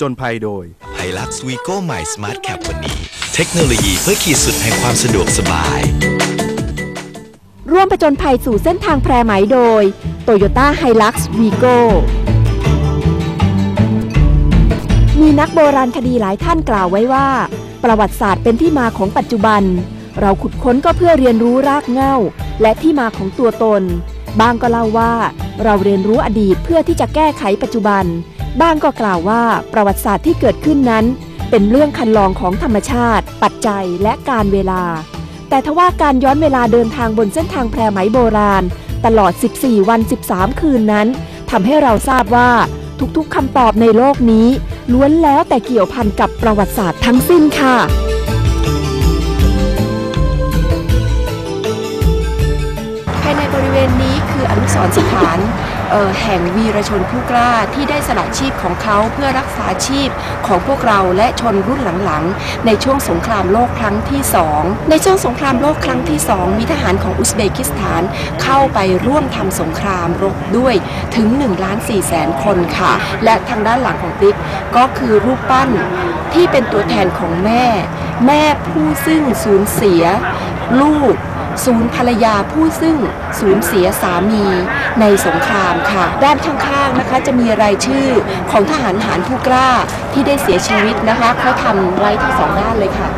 จญภัยโดยไฮลักซ์วีโก้ใหม่สมาร์ทแคปวันนี้ เทคโนโลยีเพื่อขีดสุดแห่งความสะดวกสบาย ร่วมผจญภัยสู่เส้นทางแพรไหมโดย Toyota Hilux Vigo มีนักโบราณคดีหลายท่านกล่าวไว้ว่า ประวัติศาสตร์เป็นที่มาของปัจจุบัน เราขุดค้นก็เพื่อเรียนรู้รากเหง้า และที่มาของตัวตน บางก็เล่าว่า เราเรียนรู้อดีตเพื่อที่จะแก้ไขปัจจุบัน บ้างก็กล่าวว่าประวัติศาสตร์ที่เกิดขึ้นนั้น เป็นเรื่องคันลองของธรรมชาติ ปัจจัยและการเวลา แต่ทว่าการย้อนเวลาเดินทางบนเส้นทางแพรไหมโบราณ ตลอด 14 วัน 13 คืนนั้นทำให้เราทราบว่าทุกๆคำตอบในโลกนี้ ล้วนแล้วแต่เกี่ยวพันกับประวัติศาสตร์ทั้งสิ้นค่ะภายในบริเวณนี้คืออนุสรณ์สถาน แห่งวีรชนผู้กล้าที่ได้สละชีพของเขาเพื่อรักษาชีพของพวกเราและชนรุ่นหลังๆ ในช่วงสงครามโลกครั้งที่2ในช่วงสงครามโลกครั้งที่2มีทหารของอุซเบกิสถานเข้าไปร่วมทำสงครามรบด้วยถึง1ล้าน4แสนคนค่ะ และทางด้านหลังของติ๊กก็คือรูปปั้นที่เป็นตัวแทนของแม่ แม่ผู้ซึ่งสูญเสียลูก ศูนย์ภรรยาผู้ซึ่งสูญเสียสามีในสงครามค่ะ ด้านข้างๆนะคะจะมีรายชื่อของทหารหารผู้กล้าที่ได้เสียชีวิตนะคะเขาทำไว้ที่สองด้านเลยค่ะ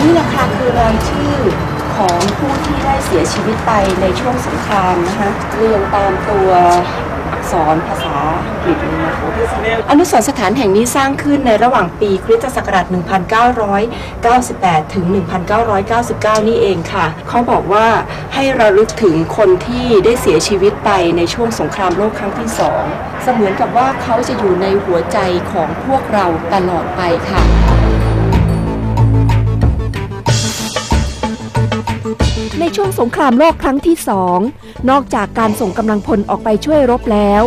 นี่แหละค่ะคือรายชื่อของผู้ที่ได้เสียชีวิตไปในช่วงสงครามนะคะเรียงตามตัว อักษรภาษาอังกฤษเลยนะคะอนุสรณ์สถานแห่งนี้สร้างขึ้นในระหว่างปีคริสตศักราช 1998 ถึง 1999 นี่เองค่ะ เขาบอกว่าให้ระลึกถึงคนที่ได้เสียชีวิตไปในช่วงสงครามโลกครั้งที่สองเสมือนกับว่าเขาจะอยู่ในหัวใจของพวกเราตลอดไปค่ะ ในช่วงสงครามโลกครั้งที่สองนอกจากการส่งกำลังพลออกไปช่วยรบแล้ว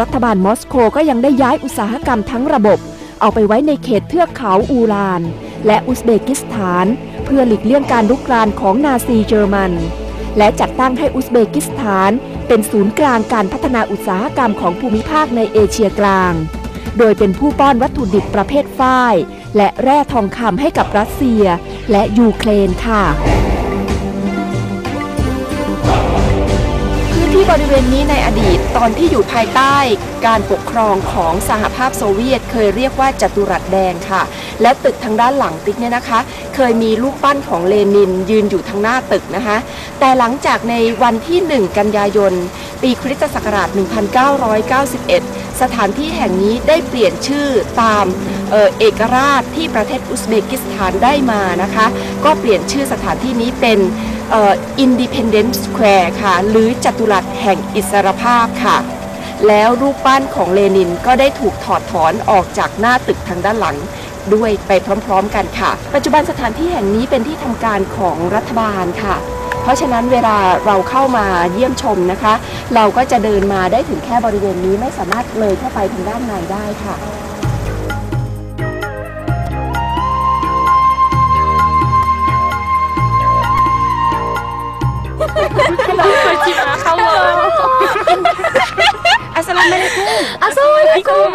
รัฐบาลมอสโกก็ยังได้ย้ายอุตสาหกรรมทั้งระบบ เอาไปไว้ในเขตเทือกเขาอูราน และอุซเบกิสถาน เพื่อหลีกเลี่ยงการลุกรานของนาซีเยอรมัน และจัดตั้งให้อุซเบกิสถาน เป็นศูนย์กลางการพัฒนาอุตสาหกรรมของภูมิภาคในเอเชียกลาง โดยเป็นผู้ป้อนวัตถุดิบประเภทฝ้าย และแร่ทองคำให้กับรัสเซีย และยูเครนค่ะ บริเวณนี้ในอดีตตอนที่อยู่ภายใต้การปกครองของสหภาพโซเวียต เคยเรียกว่าจัตุรัสแดงค่ะ และตึกทางด้านหลังติ๊กเนี่ยนะคะ เคยมีรูปปั้นของเลนินยืนอยู่ทางหน้าตึกนะคะ แต่หลังจากในวันที่ 1 กันยายน ปีคริสตศักราช 1991 สถานที่แห่งนี้ได้เปลี่ยนชื่อตามเออเอกราชที่ประเทศอุซเบกิสถานได้มานะคะ ก็เปลี่ยนชื่อสถานที่นี้เป็นอ่อ Independence Square ค่ะ หรือจัตุรัสแห่งอิสรภาพค่ะ แล้วรูปปั้นของเลนินก็ได้ถูกถอดถอนออกจากหน้าตึกทางด้านหลังด้วยไปพร้อมๆกันค่ะ ปัจจุบันสถานที่แห่งนี้เป็นที่ทำการของรัฐบาลค่ะ เพราะฉะนั้นเวลาเราเข้ามาเยี่ยมชมนะคะ เราก็จะเดินมาได้ถึงแค่บริเวณนี้ไม่สามารถเลยเข้าไปทางด้านในได้ค่ะ Assalamualaikum. Assalamualaikum.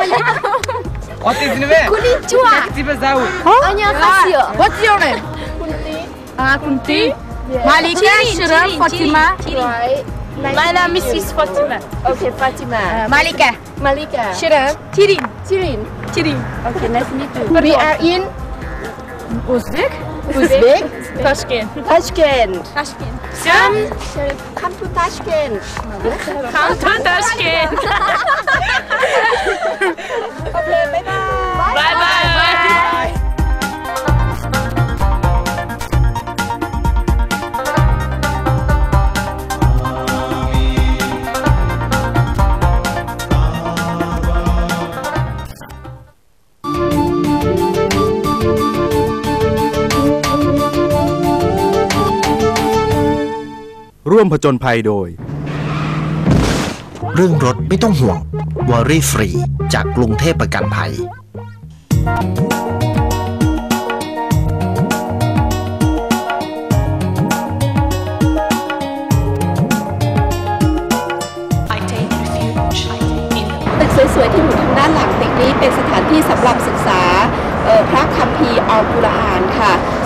Konnichiwa. Annyeonghaseyo. What's your name? Ah, Kunti. Malika, Shirin, Fatima. Right. My name is Fatima. Okay, Fatima. Uh, Malika. Malika. Shirin. Tirin. Tirin. Tirin. Okay, nice to meet you. We are in Uzbek. Uzbek. Tashkent. Tashkent. Tashkent. Come. Come to Tashkent. Come to Tashkent. okay, bye bye. ผจญภัยโดย เรื่องรถไม่ต้องห่วงวอรี่ฟรี จากกรุงเทพประกันภัย ตึกสวยๆที่อยู่ทางด้านหลังตึกนี้เป็นสถานที่สำหรับศึกษาเอ่อพระคัมภีร์อัลกุรอานค่ะ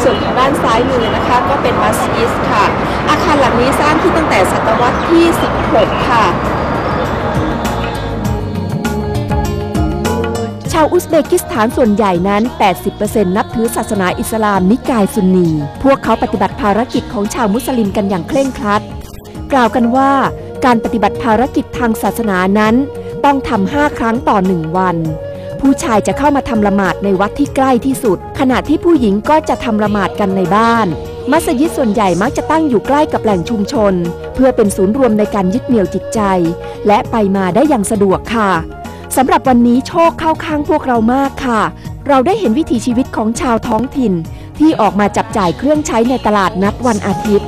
ส่วนทางด้านซ้ายมือนะคะ ก็เป็นมัสยิดค่ะ อาคารหลังนี้สร้างขึ้นตั้งแต่ศตวรรษที่ 16 ค่ะ ชาวอุซเบกิสถานส่วนใหญ่นั้น 80%นับถือศาสนาอิสลามนิกายซุนนี พวกเขาปฏิบัติภารกิจของชาวมุสลิมกันอย่างเคร่งครัด กล่าวกันว่าการปฏิบัติภารกิจทางศาสนานั้น ต้องทำห้าครั้งต่อหนึ่งวัน ผู้ชายจะเข้ามาทำละหมาดในวัดที่ใกล้ที่สุด ขณะที่ผู้หญิงก็จะทำละหมาดกันในบ้าน มัสยิดส่วนใหญ่มักจะตั้งอยู่ใกล้กับแหล่งชุมชน เพื่อเป็นศูนย์รวมในการยึดเหนี่ยวจิตใจ และไปมาได้อย่างสะดวกค่ะสำหรับวันนี้โชคเข้าข้างพวกเรามากค่ะ เราได้เห็นวิถีชีวิตของชาวท้องถิ่น ที่ออกมาจับจ่ายเครื่องใช้ในตลาดนัดวันอาทิตย์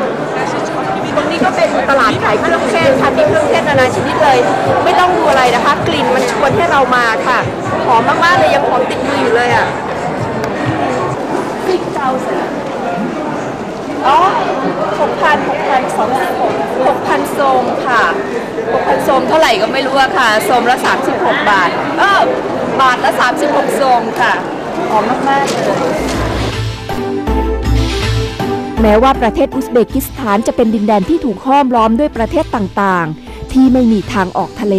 ตรงนี้ก็เป็นตลาดขายเครื่องเทศค่ะมีเครื่องเทศนานาชนิดเลย ไม่ต้องดูอะไรนะคะ กลิ่นมันชวนให้เรามาค่ะ หอมมากๆเลยยังหอมติดมืออยู่เลยอะซิกเจ้าเสืออ๋อหกพันหกพันสองสิบหกหกพันโซมค่ะหกพันโซมเท่าไหร่ก็ไม่รู้อะค่ะ โซมละสามสิบหกบาท เออบาทละสามสิบหกโซมค่ะ หอมมากๆเลย แม้ว่าประเทศอุซเบกิสถานจะเป็นดินแดนที่ถูกห้อมล้อมด้วยประเทศต่างๆ ที่ไม่มีทางออกทะเล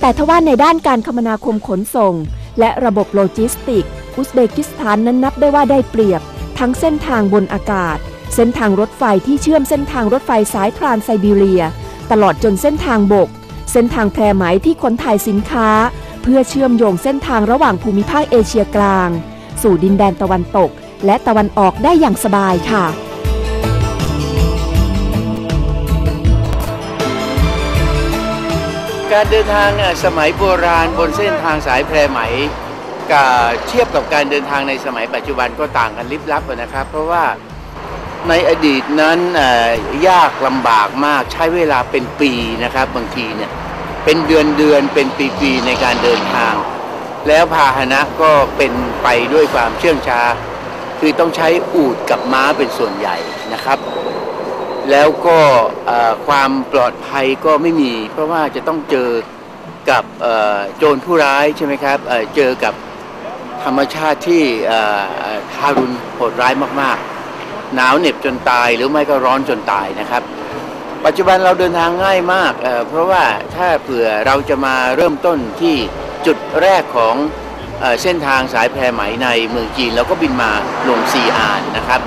แต่ทว่าในด้านการคมนาคมขนส่ง และระบบโลจิสติก อุซเบกิสถานนั้นนับได้ว่าได้เปรียบ ทั้งเส้นทางบนอากาศ เส้นทางรถไฟที่เชื่อมเส้นทางรถไฟสายทรานไซบีเรีย ตลอดจนเส้นทางบก เส้นทางแพรไหมที่ขนถ่ายสินค้า เพื่อเชื่อมโยงเส้นทางระหว่างภูมิภาคเอเชียกลาง สู่ดินแดนตะวันตก และตะวันออกได้อย่างสบายค่ะ การเดินทางสมัยโบราณบนเส้นทางสายแพรไหมกับเทียบกับการเดินทางในสมัยปัจจุบันก็ต่างกันลิบลับนะครับ เพราะว่าในอดีตนั้นยากลำบากมากใช้เวลาเป็นปีนะครับ บางทีเนี่ยเป็นเดือนเดือนเป็นปีๆในการเดินทาง แล้วพาหนะก็เป็นไปด้วยความเชื่องช้า คือต้องใช้อูฐกับม้าเป็นส่วนใหญ่นะครับ แล้วก็ความปลอดภัยก็ไม่มี เพราะว่าจะต้องเจอกับโจรผู้ร้ายใช่ไหมครับเจอกับธรรมชาติที่ทารุณโหดร้ายมากๆ หนาวเหน็บจนตายหรือไม่ก็ร้อนจนตายนะครับ ปัจจุบันเราเดินทางง่ายมาก เพราะว่าถ้าเผื่อเราจะมาเริ่มต้นที่จุดแรกของเส้นทางสายแพรไหมในเมืองจีน เราก็บินมาลงซีอานนะครับ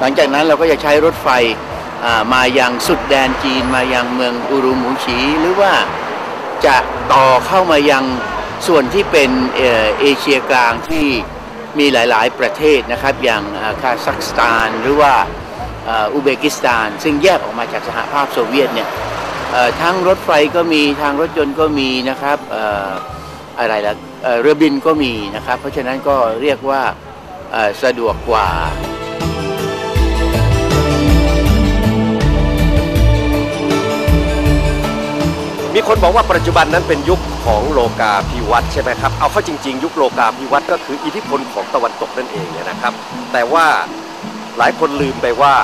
หลังจากนั้นเราก็จะใช้รถไฟ มายังสุดแดนจีนมายังเมืองอูรุมูฉีหรือว่าจะต่อเข้ามายังส่วนที่เป็นเอเอเชียกลางที่มีหลาย ๆ ประเทศนะครับ อย่างคาซัคสถานหรือว่าอุเบกิสถาน ซึ่งแยกออกมาจากสหภาพโซเวียตเนี่ยทั้งรถไฟก็มีทางรถยนต์ก็มีนะครับเอ่อะไรละเอ่อเรือบินก็มีนะครับ เพราะฉะนั้นก็เรียกว่าสะดวกกว่า มีคนบอกว่าปัจจุบันนั้นเป็นยุคของโลกาภิวัตน์ใช่ไหมครับ เอาเข้าจริง ๆ ยุคโลกาภิวัตน์ก็คืออิทธิพลของตะวันตกนั่นเองเนี่ยนะครับ แต่ว่าหลายคนลืมไปว่า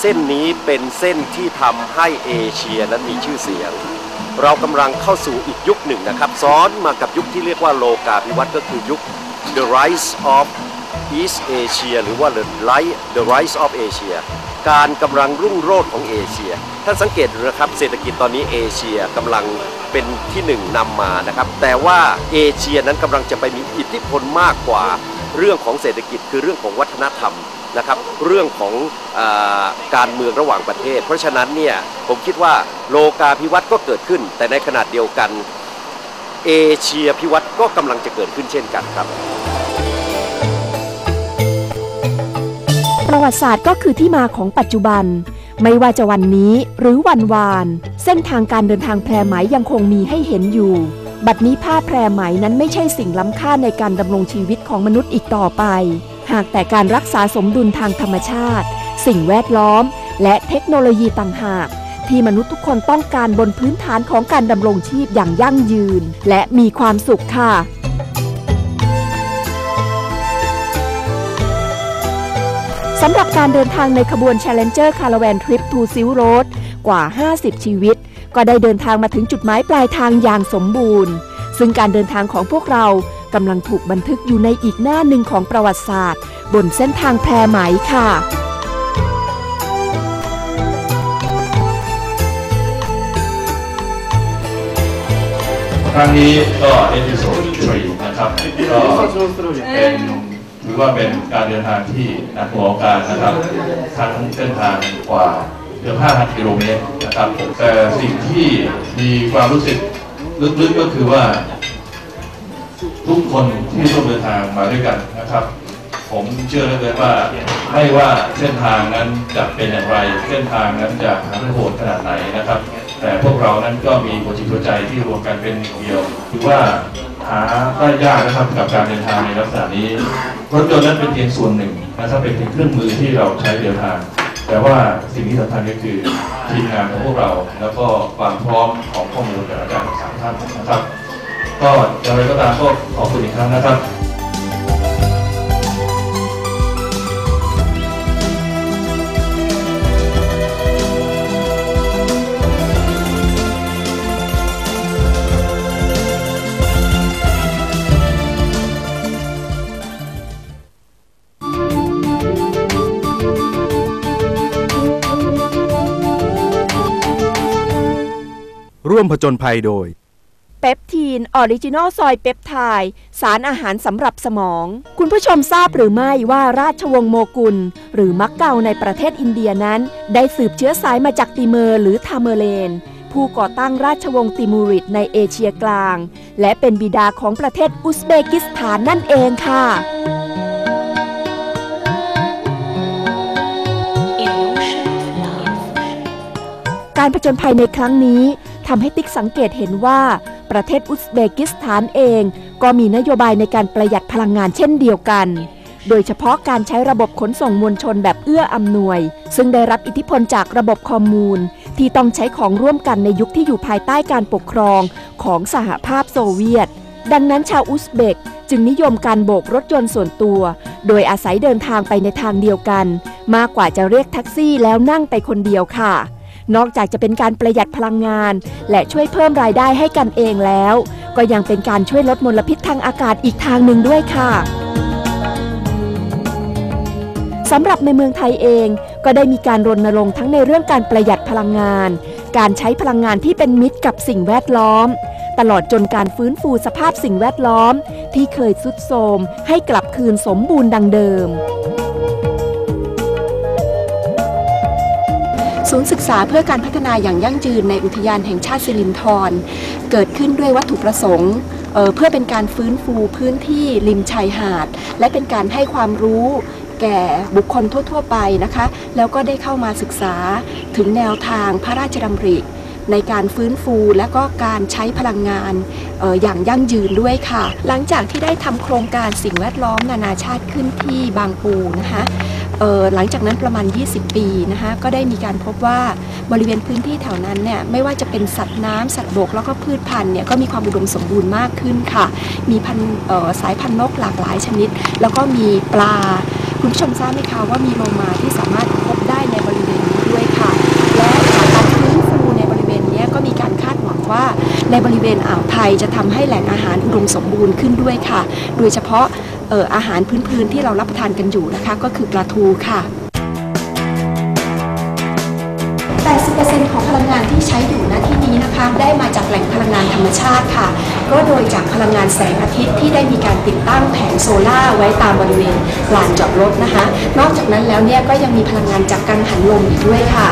เส้นนี้เป็นเส้นที่ทำให้เอเชียนั้นมีชื่อเสียง เรากำลังเข้าสู่อีกยุคหนึ่งนะครับ ซ้อนมากับยุคที่เรียกว่าโลกาภิวัตน์ก็คือยุค the rise of East Asia หรือว่า the rise the rise of Asia การกำลังรุ่งโรจน์ของเอเชีย ท่านสังเกตดูนะครับเศรษฐกิจตอนนี้เอเชียกำลังเป็นที่หนึ่งนำมานะครับ แต่ว่าเอเชียนั้นกำลังจะไปมีอิทธิพลมากกว่าเรื่องของเศรษฐกิจคือเรื่องของวัฒนธรรมนะครับเรื่องของอาการเมืองระหว่างประเทศ เพราะฉะนั้นเนี่ยผมคิดว่าโลกาภิวัตน์ก็เกิดขึ้น แต่ในขณะเดียวกัน เอเชียพิวัตน์ก็กำลังจะเกิดขึ้นเช่นกันครับ ประวัติศาสตร์ก็คือที่มาของปัจจุบัน ไม่ว่าจะวันนี้หรือวันวาน เส้นทางการเดินทางแพรไหมยังคงมีให้เห็นอยู่ บัดนี้ผ้าแพรไหมนั้นไม่ใช่สิ่งล้ำค่าในการดำรงชีวิตของมนุษย์อีกต่อไป หากแต่การรักษาสมดุลทางธรรมชาติ สิ่งแวดล้อม และเทคโนโลยีต่างหากที่มนุษย์ทุกคนต้องการบนพื้นฐานของการดำรงชีพอย่างยั่งยืน และมีความสุขค่ะ สำหรับการเดินทางในขบวน Challenger Caravan Trip to Silk Road กว่า 50 ชีวิต ก็ได้เดินทางมาถึงจุดหมายปลายทางอย่างสมบูรณ์ ซึ่งการเดินทางของพวกเรากำลังถูกบันทึกอยู่ในอีกหน้าหนึ่งของประวัติศาสตร์ บนเส้นทางแพรไหมค่ะครั้งนี้ก็เอพิโซด3นะครับก็เป็น ถือว่าเป็นการเดินทางที่หนักหน่วงการนะครับทั้งเส้นทางกว่าเกือบ5,000กิโลเมตรนะครับแต่สิ่งที่มีความรู้สึกลึกๆก็คือว่า ทุกคนที่ร่วมเดินทางมาด้วยกันนะครับ ผมเชื่อเลือเกินว่าไม่ว่าเส้นทางนั้นจะเป็นอย่างไร เส้นทางนั้นจะหันโหดขนาดไหนนะครับ แต่พวกเรานั้นก็มีหัวจิตหัวใจที่รวมกันเป็นหนึ่งเดียว ถือว่า หาได้ยากนะครับกับการเดินทางในลักษณะนี้ รถยนต์นั้นเป็นเพียงส่วนหนึ่งนะครับเป็นเพียงเครื่องมือที่เราใช้เดินทาง แต่ว่าสิ่งที่สำคัญก็คือทีมงานของพวกเรา แล้วก็ความพร้อมของข้อมูลจากอาจารย์ทั้งสามท่านนะครับ ก็อะไรก็ตามก็ขอบคุณอีกครั้งนะครับ ร่วมผจญภัยโดย เปปทีนออริจินอลซอยเปปไทด์สารอาหารสำหรับสมอง คุณผู้ชมทราบหรือไม่ว่าราชวงศ์โมกุล หรือมักเกาในประเทศอินเดียนั้น ได้สืบเชื้อสายมาจากติเมอร์หรือทาเมเลน ผู้ก่อตั้งราชวงศ์ติมูริดในเอเชียกลาง และเป็นบิดาของประเทศอุซเบกิสถานนั่นเองค่ะ การผจญภัยในครั้งนี้ ทำให้ติ๊กสังเกตเห็นว่า ประเทศอุซเบกิสถานเอง ก็มีนโยบายในการประหยัดพลังงานเช่นเดียวกัน โดยเฉพาะการใช้ระบบขนส่งมวลชนแบบเอื้ออำนวย ซึ่งได้รับอิทธิพลจากระบบคอมมูนที่ต้องใช้ของร่วมกันในยุคที่อยู่ภายใต้การปกครองของสหภาพโซเวียต ดังนั้นชาวอุซเบกจึงนิยมการโบกรถยนต์ส่วนตัว โดยอาศัยเดินทางไปในทางเดียวกัน มากกว่าจะเรียกแท็กซี่แล้วนั่งไปคนเดียวค่ะ นอกจากจะเป็นการประหยัดพลังงาน และช่วยเพิ่มรายได้ให้กันเองแล้ว ก็ยังเป็นการช่วยลดมลพิษทางอากาศอีกทางหนึ่งด้วยค่ะสำหรับในเมืองไทยเองก็ได้มีการรณรงค์ทั้งในเรื่องการประหยัดพลังงาน การใช้พลังงานที่เป็นมิตรกับสิ่งแวดล้อม ตลอดจนการฟื้นฟูสภาพสิ่งแวดล้อม ที่เคยสุดโทรมให้กลับคืนสมบูรณ์ดังเดิม ศูนย์ศึกษาเพื่อการพัฒนาอย่างยั่งยืนในอุทยานแห่งชาติสิรินธรเกิดขึ้นด้วยวัตถุประสงค์เพื่อเป็นการฟื้นฟูพื้นที่ริมชายหาด และเป็นการให้ความรู้แก่บุคคลทั่ว ๆ ไปนะคะ แล้วก็ได้เข้ามาศึกษาถึงแนวทางพระราชดำริในการฟื้นฟูและก็การใช้พลังงานอออย่างยั่งยืนด้วยค่ะ หลังจากที่ได้ทำโครงการสิ่งแวดล้อมนานาชาติขึ้นที่บางปูนะคะ หลังจากนั้นประมาณ 20 ปีนะคะก็ได้มีการพบว่าบริเวณพื้นที่แถวนั้นเนี่ยไม่ว่าจะเป็นสัตว์น้ำสัตว์บกแล้วก็พืชพันธุ์เนี่ยก็มีความอุดมสมบูรณ์มากขึ้นค่ะ มีพันสายพันธุ์นกหลากหลายชนิด แล้วก็มีปลาคุณผู้ชมทราบไหมคะว่ามีโลมาที่สามารถพบได้ในบริเวณนี้ด้วยค่ะ และจากการฟื้นฟูในบริเวณนี้ก็มีการคาดหวังว่าในบริเวณอ่าวไทยจะทำให้แหล่งอาหารอุดมสมบูรณ์ขึ้นด้วยค่ะ โดยเฉพาะ อออาหารพื้นๆที่เรารับประทานกันอยู่นะคะ ก็คือปลาทูค่ะ80%ของพลังงานที่ใช้อยู่ณที่นี้นะคะ ได้มาจากแหล่งพลังงานธรรมชาติค่ะ ก็โดยจากพลังงานแสงอาทิตย์ที่ได้มีการติดตั้งแผงโซล่าไว้ตามบริเวณลานจอดรถนะคะ นอกจากนั้นแล้วเนี่ยก็ยังมีพลังงานจากกังหันลมอีกด้วยค่ะ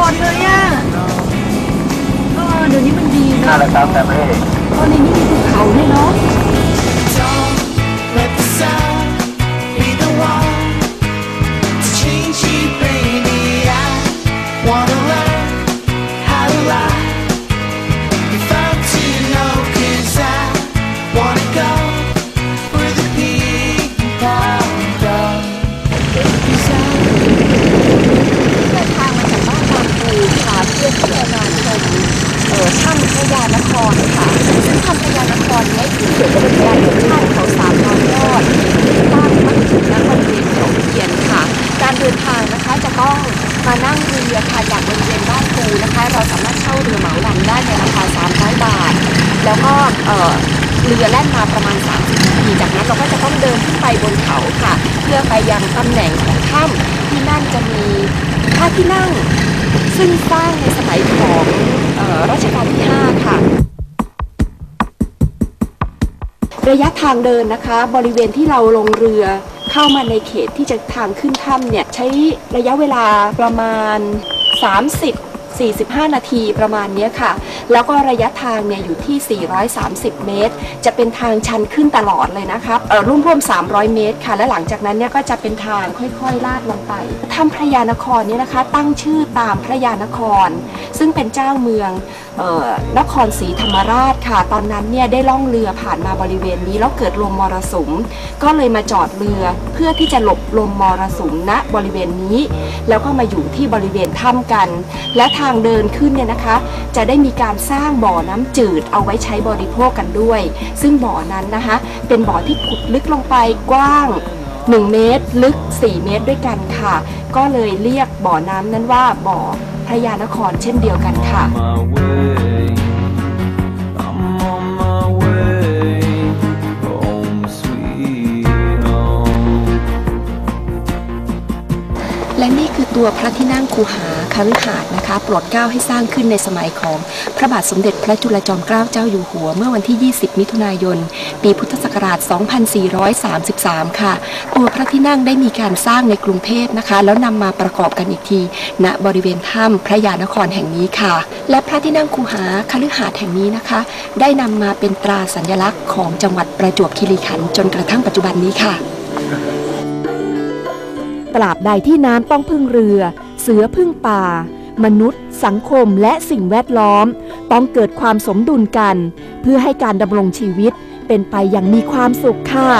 ไม่กระโดดเลยอะเออเดี๋ยวนี้มันดีนะน่าละครับแต่ไม่ตอนนี้นี่มีภูเขาด้วยเนาะ Don't let the sun ถ้ำพระยานครค่ะซึ่งถ้ำพระยานครเนี้ถือเป็นการเดินถ้ำเขาสามร้อยยอดที่ตั้งมาถึงณบริเวณเขาเทียนค่ะ การเดินทางนะคะจะต้องมานั่งเรือค่ะจากบริเวณบ้านปูนะคะ เราสามารถเช่าเรือเหมาลำได้ในราคา 300 บาท แล้วก็เออเรือแล่นมาประมาณ 30นาทีจากนั้นเราก็จะต้องเดินขึ้นไปบนเขาค่ะ เพื่อไปยังตำแหน่งของถ้ำที่นั่นจะมีพระที่นั่ง ซึ่งสร้างในสมัยของ รัชกาลที่ 5 ค่ะ ระยะทางเดินนะคะ บริเวณที่เราลงเรือเข้ามาในเขตที่จะทางขึ้นถ้ำเนี่ย ใช้ระยะเวลาประมาณ 30 45 นาทีประมาณนี้ค่ะ แล้วก็ระยะทางเนี่ยอยู่ที่ 430 เมตร จะเป็นทางชันขึ้นตลอดเลยนะครับเออร่วม 300 เมตรค่ะ และหลังจากนั้นเนี่ยก็จะเป็นทางค่อยๆ ลาดลงไปถ้ำพระยานครเนี่ยนะคะ ตั้งชื่อตามพระยานคร ซึ่งเป็นเจ้าเมืองนครศรีธรรมราชค่ะ ตอนนั้นเนี่ยได้ล่องเรือผ่านมาบริเวณนี้แล้วเกิดลมมรสุม ก็เลยมาจอดเรือเพื่อที่จะหลบลมมรสุมณบริเวณนี้ แล้วก็มาอยู่ที่บริเวณถ้ำกัน และทางเดินขึ้นเนี่ยนะคะ จะได้มีการสร้างบ่อน้ำจืดเอาไว้ใช้บริโภคกันด้วย ซึ่งบ่อนั้นนะคะ เป็นบ่อที่ขุดลึกลงไปกว้าง1 เมตร ลึก 4 เมตรด้วยกันค่ะ ก็เลยเรียกบ่อน้ำนั้นว่าบ่อ พระยานครเช่นเดียวกันค่ะ และนี่คือตัวพระที่นั่งคูหาคฤหาสน์นะคะโปรดเกล้าให้สร้างขึ้นในสมัยของพระบาทสมเด็จพระจุลจอมเกล้าเจ้าอยู่หัว เมื่อวันที่ 20 มิถุนายน ปีพุทธศักราช 2433 ค่ะ ตัวพระที่นั่งได้มีการสร้างในกรุงเทพนะคะ แล้วนำมาประกอบกันอีกทีณบริเวณถ้ำพระยานครแห่งนี้ค่ะ และพระที่นั่งคูหาคฤหาสน์แห่งนี้นะคะ ได้นำมาเป็นตราสัญลักษณ์ของจังหวัดประจวบคีรีขันธ์จนกระทั่งปัจจุบันนี้ค่ะ ตราบใดที่น้ำต้องพึ่งเรือ เสือพึ่งป่า มนุษย์ สังคมและสิ่งแวดล้อม ต้องเกิดความสมดุลกัน เพื่อให้การดำรงชีวิตเป็นไปอย่างมีความสุขค่ะ